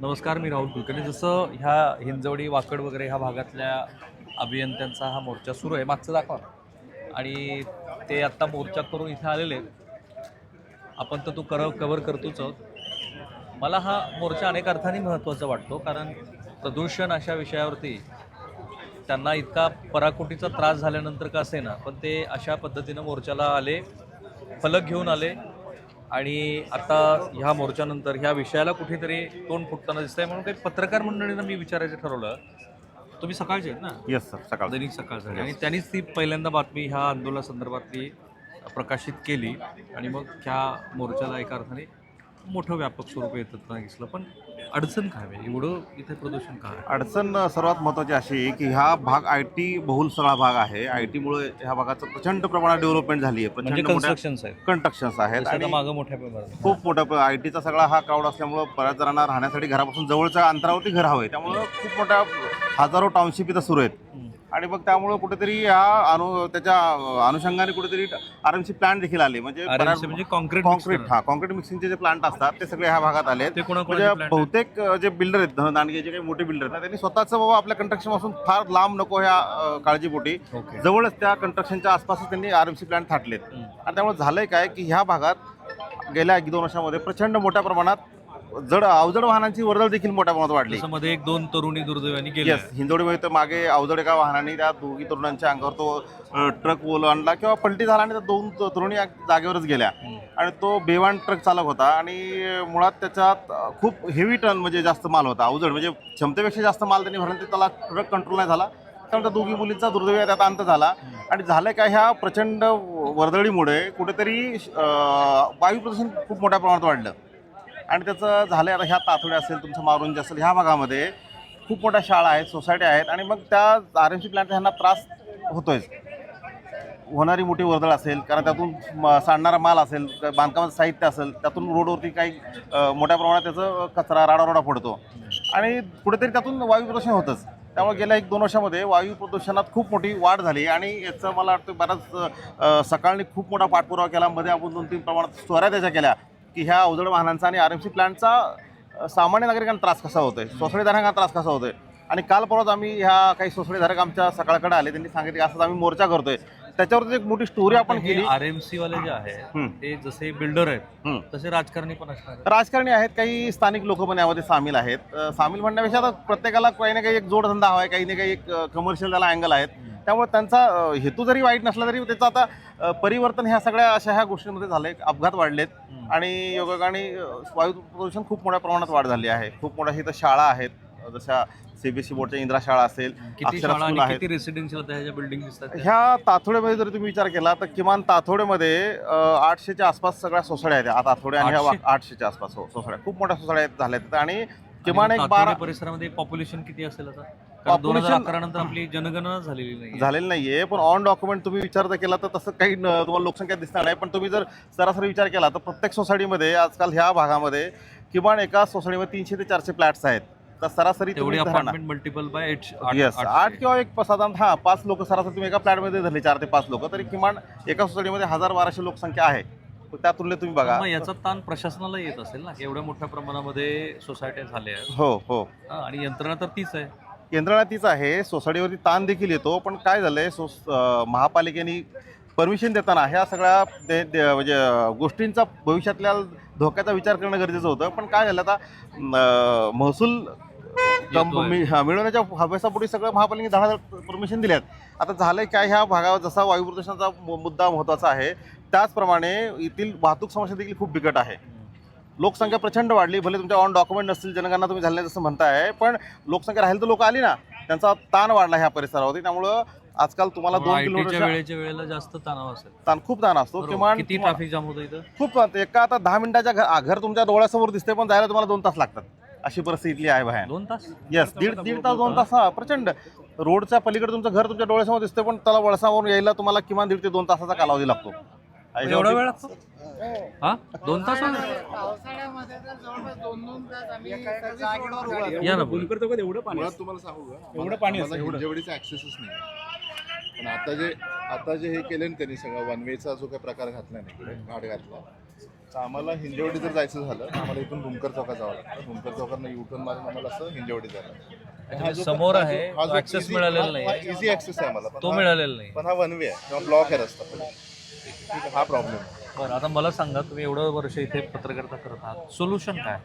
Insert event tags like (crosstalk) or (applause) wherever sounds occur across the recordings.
नमस्कार मी राहुल कुलकर्णी. जसं ह्या हिंजवडी वाकड वगैरे ह्या भागातल्या अभियंत्यांचा हा मोर्चा सुरू आहे मागचं दाखवा. आणि ते आत्ता मोर्चा करून इथे आलेले आहेत. आपण तर तो कर कवर करतोच आहोत. मला हा मोर्चा अनेक अर्थाने महत्त्वाचा वाटतो कारण प्रदूषण अशा विषयावरती त्यांना इतका पराकोटीचा त्रास झाल्यानंतर का असे ना पण ते अशा पद्धतीनं मोर्चाला आले फलक घेऊन आले. आणि आता ह्या मोर्चानंतर ह्या विषयाला कुठेतरी तोंड फुटताना दिसतंय म्हणून काही पत्रकार मंडळींना मी विचारायचं ठरवलं. तुम्ही सकाळचे आहेत ना? येस सर सकाळ दैनिक सकाळसाठी आणि त्यांनीच ती पहिल्यांदा बातमी ह्या आंदोलनासंदर्भातली प्रकाशित केली. आणि मग ह्या मोर्चाला एका अर्थाने मोठं व्यापक स्वरूप येताना दिसलं. पण अडचण काय आहे? एवढं इथे प्रदूषण काय आहे? अडचण सर्वात महत्त्वाची अशी आहे की हा भाग आय टी बहुल सगळा भाग आहे. आय टीमुळे ह्या भागाचं प्रचंड प्रमाणात डेव्हलपमेंट झाली आहे. म्हणजे प्रचंड मोठ्या कन्स्ट्रक्शन्स आहेत. कंस्ट्रक्शन्स आहेत. जसं आता आणि मागं मोठ्या प्रमाणात. खूप मोठा आय टीचा सगळा हा क्राऊड असल्यामुळं बऱ्याच जणांना राहण्यासाठी घरापासून जवळच्या अंतरावरती घर हवं आहे त्यामुळं खूप मोठ्या हजारो टाउनशिप इथं सुरू आहेत. हम्म. आणि मग त्यामुळं कुठेतरी ह्या अनु त्याच्या अनुषंगाने कुठेतरी आर एम सी प्लांट देखील आले. म्हणजे RMC म्हणजे कॉन्क्रीट कॉन्क्रीट हा कॉन्क्रीट मिक्सिंगचे जे प्लांट असतात ते सगळे ह्या भागात आले ते कोणाकोणाचे म्हणजे plant आहेत? बहुतेक जे बिल्डर आहेत धन दांडगे जे काही मोठे बिल्डर आहेत ना, त्यांनी स्वतःच बाबा आपल्या कंस्ट्रक्शनपासून फार लांब नको ह्या अ, काळजीपोटी. ओके. जवळच त्या कंस्ट्रक्शनच्या आसपासच त्यांनी आर एम सी प्लांट थाटलेत. हम्म. आणि त्यामुळे झालंय काय की ह्या भागात गेल्या एक दोन वर्षामध्ये प्रचंड मोठ्या प्रमाणात जड अवजड वाहनांची वर्दळ देखील मोठ्या प्रमाणात वाढली. मध्ये एक दोन तरुणी दुर्दैवाने गेले. येस हिंदोडीमध्ये तर मागे अवजड एका वाहनाने त्या दोघी तरुणांच्या अंगावर तो ट्रक ओलांडला किंवा पलटी झाला आणि त्या दोन तरुणी जागेवरच गेल्या. आणि तो बेवान ट्रक चालक होता आणि मुळात त्याच्यात खूप हेवी टन म्हणजे जास्त माल होता. अवजड म्हणजे क्षमतेपेक्षा जास्त माल त्यांनी भरला त्याला ट्रक कंट्रोल नाही झाला. त्यामुळे त्या दोघी मुलींचा दुर्दैव त्यात अंत झाला. आणि झालं काय ह्या प्रचंड वर्दळीमुळे कुठेतरी वायू प्रदूषण खूप मोठ्या प्रमाणात वाढलं. आणि त्याचं झालं आता ह्या तातोडे असेल तुमचं मारुंजी असेल ह्या भागामध्ये खूप मोठ्या शाळा आहेत सोसायटी आहेत आणि मग त्या आर एम सी प्लॅन्ट ह्यांना त्रास होतोय होणारी मोठी वर्दळ असेल कारण त्यातून म- सांडणारा माल असेल बांधकामाचं साहित्य असेल त्यातून रोडवरती काही मोठ्या प्रमाणात त्याचं कचरा राडारोडा पडतो आणि कुठेतरी त्यातून वायू प्रदूषण होतंच. त्यामुळे गेल्या एक दोन वर्षामध्ये वायू प्रदूषणात खूप मोठी वाढ झाली आणि याचं मला वाटतं बऱ्याच सकाळने सकाळनी खूप मोठा पाठपुरावा केला. मध्ये आपण दोन तीन प्रमाणात स्वऱ्या त्याच्या केल्या. की ह्या अवजड वाहनांचा आणि आर एम सी प्लांटचा सामान्य नागरिकांना त्रास कसा होतोय? सोसायटीधारकांना त्रास कसा होतोय? आणि काल परवाच आम्ही ह्या काही सोसायटीधारक आमच्या सकाळकडे आले त्यांनी सांगितलं की असंच आम्ही मोर्चा करतोय. त्याच्यावरती एक मोठी स्टोरी आपण केली आर एम सी वाले जे हम्म. ते जसे बिल्डर आहेत. तसे राजकारणी पण आहेत. राजकारणी आहेत काही स्थानिक लोक पण यामध्ये सामील आहेत सामील म्हणण्यापेक्षा आता प्रत्येकाला काही ना काही एक जोडधंदा हवा आहे काही ना काही एक कमर्शियल त्याला अँगल आहेत त्यामुळे त्यांचा हेतू जरी वाईट नसला तरी त्याचं आता परिवर्तन ह्या सगळ्या अशा ह्या गोष्टींमध्ये झालंय अपघात वाढलेत. आणि योगाने वायू प्रदूषण खूप मोठ्या प्रमाणात वाढ झाली आहे खूप मोठ्या इथं शाळा आहेत जशा सीबीएसई बोर्डच्या इंदिरा शाळा असेल किती अक्षरा शाळा स्कूल आणि आहेत. किती रेसिडेन्शियल ह्याच्या बिल्डिंग दिसतात त्या? ह्या ताथोड्यामध्ये जर तुम्ही विचार केला तर किमान ताथोड्यामध्ये अ, आठशेच्या आसपास सगळ्या सोसायट्या आहेत. आता ताथोडे आणि ह्या? आठशेच्या आसपास हो खूप मोठ्या सोसायट्या आहेत- झाल्या आहेत आणि किमान आणि एक तातोडे बारा परिसरामध्ये पॉप्युलेशन किती असेल आता? कारण दोन हजार Population- अकरा नंतर आपली जनगणना झालेली नाही झालेलं नाहीये पण ऑन डॉक्युमेंट तुम्ही विचार जर केला तर तसं काही न- तुम्हाला लोकसंख्या दिसणार नाही. पण तुम्ही जर सरासरी विचार केला तर प्रत्येक सोसायटीमध्ये आजकाल ह्या भागामध्ये किमान एका सोसायटीमध्ये तीनशे ते चारशे फ्लॅट्स आहेत. तर सरासरी तेवढी तुम्ही धरा ना. Apartment multiple by eight yes आठ किंवा एक साधारण हा पाच लोक सरासरी तुम्ही एका फ्लॅटमध्ये धरले चार ते पाच लोक तरी किमान एका सोसायटीमध्ये हजार बाराशे लोकसंख्या आहे. तर त्या तुलनेत तुम्ही बघा. मग याचा ताण प्रशासनाला येत असेल ना एवढ्या मोठ्या प्रमाणामध्ये सोसायट्या झाल्या आहेत. हो हो. हा, आणि यंत्रणा तर तीच आहे. यंत्रणा तीच आहे. सोसायटीवरती ताण देखील येतो पण काय झालंय सो महापालिकेने परमिशन देताना ह्या सगळ्या दे- दे- म्हणजे अं, गोष्टींचा भविष्यातल्या धोक्याचा विचार करणं गरजेचं होतं. पण काय झालं आता अं, महसूल कम- हा, मिळवण्याच्या हव्यासापोटी सगळं महापालिकेने दहा परमिशन दिल्यात. आता झालंय काय ह्या भागावर जसा वायू प्रदूषणाचा मुद्दा महत्त्वाचा आहे त्याचप्रमाणे येथील वाहतूक समस्या देखील खूप बिकट आहे. लोकसंख्या प्रचंड वाढली भले तुमच्या ऑन डॉक्युमेंट नसतील जनगणना तुम्ही झाले जसं म्हणताय पण लोकसंख्या राहील तर लोक आली ना. त्यांचा ताण वाढला ह्या परिसरावरती त्यामुळं आजकाल तुम्हाला दोन किलोमीटर वेळेच्या वेळेला जास्त तणाव असेल. ताण खूप ताण असतो. किमान ट्रॅफिक जाम होतं इथं? खूप एका आता दहा मिनिटाच्या घर तुमच्या डोळ्यासमोर दिसते पण जायला तुम्हाला दोन तास लागतात. अशी परिस्थिती आहे भयान दोन तास? येस दीड दीड तास दोन तास हा प्रचंड. रोडच्या पलीकडे तुमचं घर तुमच्या डोळ्यासमोर दिसते पण त्याला वळसावरून यायला तुम्हाला किमान दीड ते दोन तासाचा कालावधी लागतो. एवढा वेळ लागतो? हा? दोन तास पावसाळ्यामध्ये तर जवळपास दोन दोन तास आम्ही सर्व्हिस रोडवर उभा राहतो. या ना बोल. मुळात तुम्हाला सांगू का? एवढं पाणी हिंजवडीचा ऍक्सेसच नाही पण आता जे आता जे हे केलं ना त्यांनी सगळं वन वेचा जो काही प्रकार घातला नाही घाट घातला. तर आम्हाला हिंजेवडी जर जायचं झालं तर आम्हाला इथून रुमकर चौकात जावं लागतं. रुमकर चौकातनं युटर्न मारून आम्हाला असं हिंजेवडी जायला लागतं. हा जो- समोर आहे, हा जो easy- मिळालेला नाही. इझी ऍक्सेस आहे आम्हाला पण तो मिळालेला नाही पण हा वन वे आहे किंवा ब्लॉक आहे रस्ता आहे, हा प्रॉब्लेम बरं आता मला सांगा तुम्ही एवढं वर्ष इथे पत्रकारिता करत आहात. सोल्युशन काय?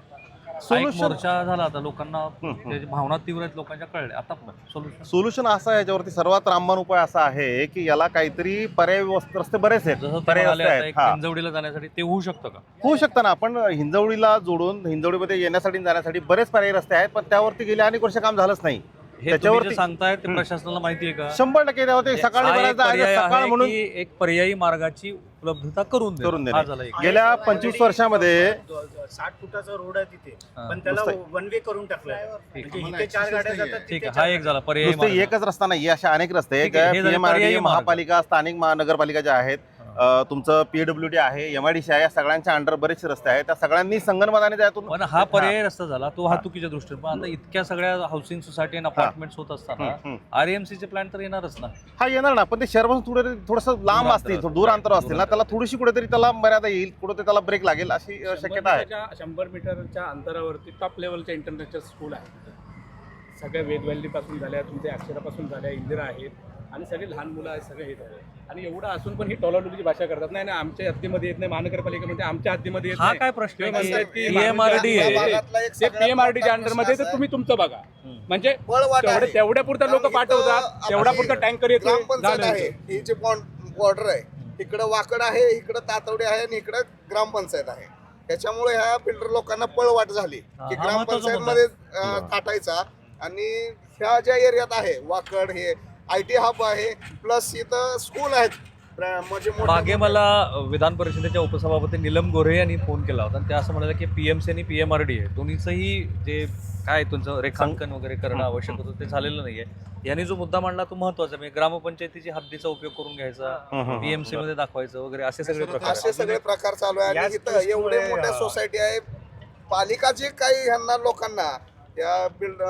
एक Solution- मोर्चा झाला आता लोकांना त्याची भावना तीव्र आहेत लोकांच्या कळले आता सोल्युशन सोल्युशन असं आहे याच्यावरती सर्वात रामबाण उपाय असा आहे की याला काहीतरी पर्याय व्यवस्थ- रस्ते बरेच आहेत. जसं ते पर्याय म्हणाले रस्ते आता आहेत. एक हा. हिंजवडीला जाण्यासाठी ते होऊ शकतं का? होऊ शकतं ना. आपण हिंजवडीला जोडून हिंजवडीमध्ये येण्यासाठी आणि जाण्यासाठी बरेच पर्याय रस्ते आहेत पण त्यावरती गेले अनेक वर्ष काम झालंच नाही. हे तुम्ही जे त्याच्यावरती सांगताय ते प्रशासनाला माहिती आहे का? शंभर टक्के त्यावरती सकाळी हा एक आहे सकाळ म्हणून एक पर्यायी मार्गाची उपलब्धता करून. करून देणे. झाला एक गेल्या पंचवीस वर्षामध्ये साठ फुटाचा रोड आहे तिथे हा. पण त्याला वन वे करून टाकलाय ठीक म्हणजे आम्हाला इथे चार access गाड्या नाहीये. जातात ठीक तिथे आहे हा एक झाला पर्यायी नुसते मार्ग. एकच रस्ता नाही अशा अनेक रस्ते ठीक आहे, हे झाले पीएमआरडी पर्यायी मार्ग. महापालिका स्थानिक महानगरपालिका ज्या आहेत तुमचं पीडब्ल्यू डी आहे एमआयडीसी आहे या सगळ्यांच्या अंडर बरेचसे रस्ते आहेत. त्या सगळ्यांनी संगनमताने त्यातून पण हा पर्यायी रस्ता झाला तो वाहतुकीच्या दृष्टीने. पण आता इतक्या सगळ्या हाऊसिंग सोसायटी आणि अपार्टमेंट होत असताना हम्म, हम्म. आरएमसी चे प्लॅन तर येणारच ना. हा येणार ना. पण ते शहरापासून थोडं थोडंसं लांब असतील. दूर अंतर असतील ना. त्याला थोडीशी कुठेतरी त्याला मर्यादा येईल कुठेतरी त्याला ब्रेक लागेल अशी शक्यता आहे. शंभर मीटरच्या अंतरावरती टॉप लेवलच्या इंटरनॅशनल स्कूल आहे सगळ्या वेदवल्लीपासून झाल्या तुमच्या अक्षरापासून झाल्या इंदिरा आहेत. आणि सगळे लहान मुलं आहेत सगळे हे आहेत आणि एवढं असून पण ही टोलाटोलीची भाषा करतात. नाही नाही आमच्या हद्दीमध्ये येत नाही महानगरपालिकेमध्ये आमच्या हद्दीमध्ये येत हा नाही. काय प्रश्न किंवा म्हणतात की पीएमआरडी या आहे. भागातला एक ते पीएमआरडीच्या अंडरमध्ये तर तुम्ही तुमचं बघा. म्हणजे पळवाट आहे. तेवढ्या पुरतं लोक कारण पाठवतात इथं तेवढ्या आपली पुरतं टँकर येतो ग्रामपंचायत झालं आहे. ही. जी बॉर्डर आहे. इकडं वाकड आहे इकडं तातवडे आहे आणि इकडं ग्रामपंचायत आहे. त्याच्यामुळे ह्या बिल्डर लोकांना पळवाट झाली. हा, की हा ग्रामपंचायत मध्ये थाटायचा. आणि ह्या ज्या एरियात आहे वाकड हे आय टी हब आहे प्लस इथं स्कूल आहेत. म्हणजे मोठे- मागे मला विधान परिषदेच्या उपसभापती निलम गोरे यांनी फोन केला होता आणि त्या असं म्हणाले की पीएमसी आणि पीएमआरडी आहे. दोन्हीचंही जे काय तुमचं रेखांकन वगैरे करणं आवश्यक होतं ते झालेलं नाहीये. यांनी जो मुद्दा मांडला तो महत्त्वाचा आहे. म्हणजे ग्रामपंचायतीची हद्दीचा उपयोग करून घ्यायचा पीएमसी मध्ये दाखवायचं वगैरे असे सगळे प्रकार आहेत. असे सगळे प्रकार चालू आहे. आणि याच इथं एवढे मोठ्या अं, सोसायटी आहे. पालिका जे काही ह्यांना लोकांना या बिल्ड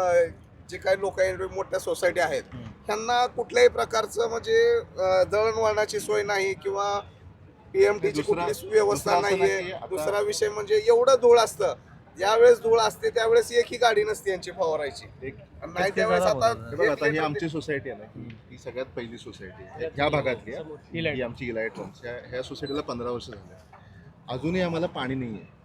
जे काही लोक आहेत मोठ्या सोसायटी आहेत. त्यांना कुठल्याही प्रकारचं म्हणजे दळणवळणाची सोय नाही किंवा पीएमटीची कुठली व्यवस्था दुसरा असं नाही की नाहीये दुसरा विषय म्हणजे एवढं धूळ असतं. ज्यावेळेस धूळ असते त्यावेळेस एकही गाडी नसते यांची फवारायची. एक आणि नाही त्यावेळेस आता. हे बघा, आता ही एक आमची सोसायटी आहे ना ही- ही सगळ्यात पहिली सोसायटी आहे. ह्या भागातली आहे. ही आमची ह्या ह्या सोसायटीला पंधरा वर्ष झाले. अजूनही आम्हाला पाणी नाही आहे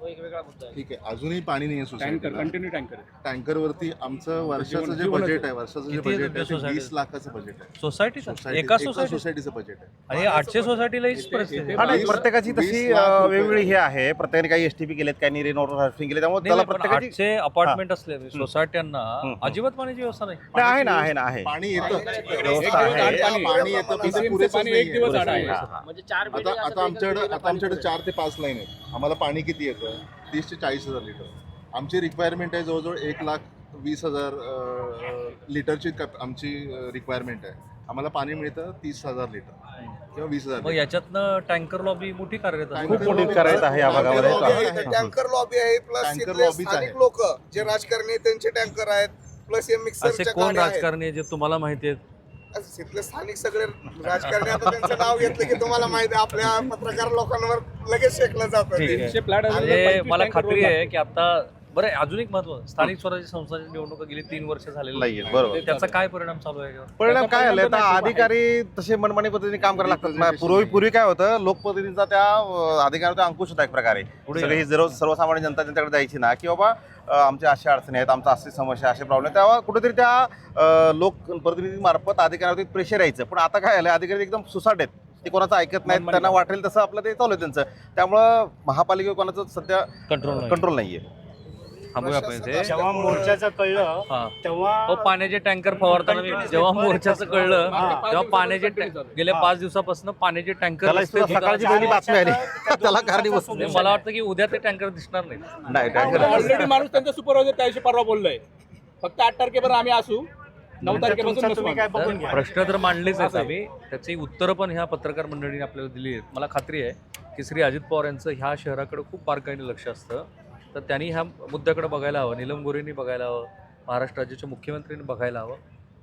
ठीक आहे अजूनही पाणी नाही आहे टँकर सोसायटीला कंटिन्यू टँकर टँकरवरती आमचं वर्षाचं जे जीवनच बजेट आहे. आहे वर्षाचं जे किती आहे बजेट आहे ते? वीस लाखाचं बजेट आहे. सोसायटी सोसायटी एका एका सोसायटी सोसायटीचं बजेट आहे. आणि आठशे सोसायटीला हीच परिस्थिती हा आहे. नाही प्रत्येकाची वीस तशी लाख अ, रुपये. वेगवेगळी हे आहे. प्रत्येकाने काही एसटीपी केलेत काही रेनोवर हार्वेस्टिंग केले त्यामुळे नाही, त्याला प्रत्येकाची आठशे अपार्टमेंट असले सोसायट्यांना हम्म. अजिबात पाण्याची व्यवस्था नाही. नाही, आहे ना आहे ना आहे. पाणी येतं. व्यवस्था आहे. पाणी. येतं पण ते एक दिवस आड आहे. हा, हा. आता आता आमच्याकडे आता आमच्याकडे चार ते पाच लाईन आहेत. आम्हाला पाणी किती येतं? तीस ते चाळीस हजार लिटर. आमची रिक्वायरमेंट आहे जवळजवळ एक लाख वीस हजार लिटरची कप- आमची रिक्वायरमेंट आहे. आम्हाला पाणी मिळतं तीस हजार लिटर किंवा वीस हजार मग लिटर. याच्यातनं टँकर लॉबी मोठी कार्यरत आहे खूप मोठी करायचं आहे या भागामध्ये. टँकर लॉबी आहे प्लस Tanker स्थानिक आहेत. लोक जे राजकारणी आहेत, त्यांचे टँकर आहेत प्लस हे असे मिक्सरच्या कोण गाड्या आहेत. राजकारणी आहे जे तुम्हाला माहिती आहेत? तिथले स्थानिक सगळे राजकारणी आता त्यांचं नाव घेतलं की तुम्हाला माहिती आहे आपल्या पत्रकार लोकांवर लगेच शेकलं जातं मला खात्री आहे की आता बरं अजून एक महत्त्व स्थानिक स्वराज्य संस्थांची निवडणूक गेली तीन वर्ष झालेली. नाहीये, बरोबर. त्याचा काय परिणाम चालू आहे? परिणाम काय झालं आता तर नाही, अधिकारी तसे मनमानी पद्धतीने काम करायला लागतात. पूर्वी पूर्वी काय होतं? लोकप्रतिनिधींचा त्या अं, अधिकाराचा अंकुश होता एक प्रकारे. पुढे सर्वसामान्य जनता त्यांच्याकडे जायची ना की बाबा आमच्या अशा अडचणी आहेत आमच्या अशी समस्या असे प्रॉब्लेम तेव्हा कुठेतरी त्या लोकप्रतिनिधीमार्फत अधिकाऱ्यावरती प्रेशर यायचं. पण आता काय झालं अधिकारी एकदम सुसाट आहेत. ते कोणाचं ऐकत नाहीत त्यांना वाटेल तसं आपलं ते चालू आहे त्यांचं. त्यामुळं महापालिकेवर कोणाचं सध्या कंट्रोल नाही. कंट्रोल नाहीये. थांबूया आपण इथे. जेव्हा मोर्चाचं कळलं हा. तेव्हा पाण्याचे टँकर फवारताना मी जेव्हा मोर्चाचं कळलं तेव्हा पाण्याचे टँ- गेल्या पाच दिवसापासून पाण्याचे टँकर त्याला रस्ते सुद्धा सकाळची पहिली बातमी आली. (laughs) त्याला कारणीभूत मला वाटतं की उद्या ते टँकर दिसणार नाही. नाही टँकर ऑलरेडी माणूस त्यांचा सुपरवायझर त्याशी परवा बोललोय. फक्त आठ तारखेपर्यंत आम्ही असू. नऊ तारखेपासून तुमचं नसू तुम्ही काय आम्ही. बघून घ्या. प्रश्न तर मांडलेच आहेत. आम्ही. त्याची उत्तरं पण ह्या पत्रकार मंडळीने आपल्याला दिली आहेत. मला खात्री आहे की श्री अजित पवार यांचं ह्या शहराकडे खूप बारकाईने लक्ष असतं. तर त्यांनी ह्या मुद्द्याकडे बघायला हवं. निलम गोरेंनी बघायला हवं. महाराष्ट्र राज्याच्या मुख्यमंत्र्यांनी बघायला हवं.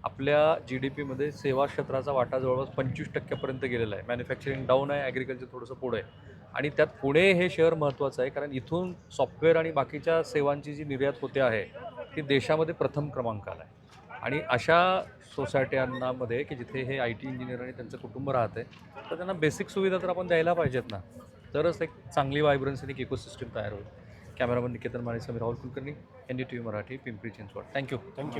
आपल्या जी डी पीमध्ये सेवा क्षेत्राचा वाटा जवळपास पंचवीस टक्क्यापर्यंत गेलेला आहे. मॅन्युफॅक्चरिंग डाऊन आहे ॲग्रिकल्चर थोडंसं पुढं आहे. आणि त्यात पुणे हे शहर महत्त्वाचं आहे कारण इथून सॉफ्टवेअर आणि बाकीच्या सेवांची जी निर्यात होते आहे ती देशामध्ये प्रथम क्रमांकाला आहे. आणि अशा सोसायट्यांमध्ये की जिथे हे आय टी इंजिनियर आणि त्यांचं कुटुंब राहते तर त्यांना बेसिक सुविधा तर आपण द्यायला पाहिजेत ना. तरच एक चांगली वायब्रन्स आणि एक इकोसिस्टम तयार होईल. Cameraman Niketan Mane Sameer Rahul Kulkarni N D T V Marathi Pimpri Chinchwad. Thank you thank you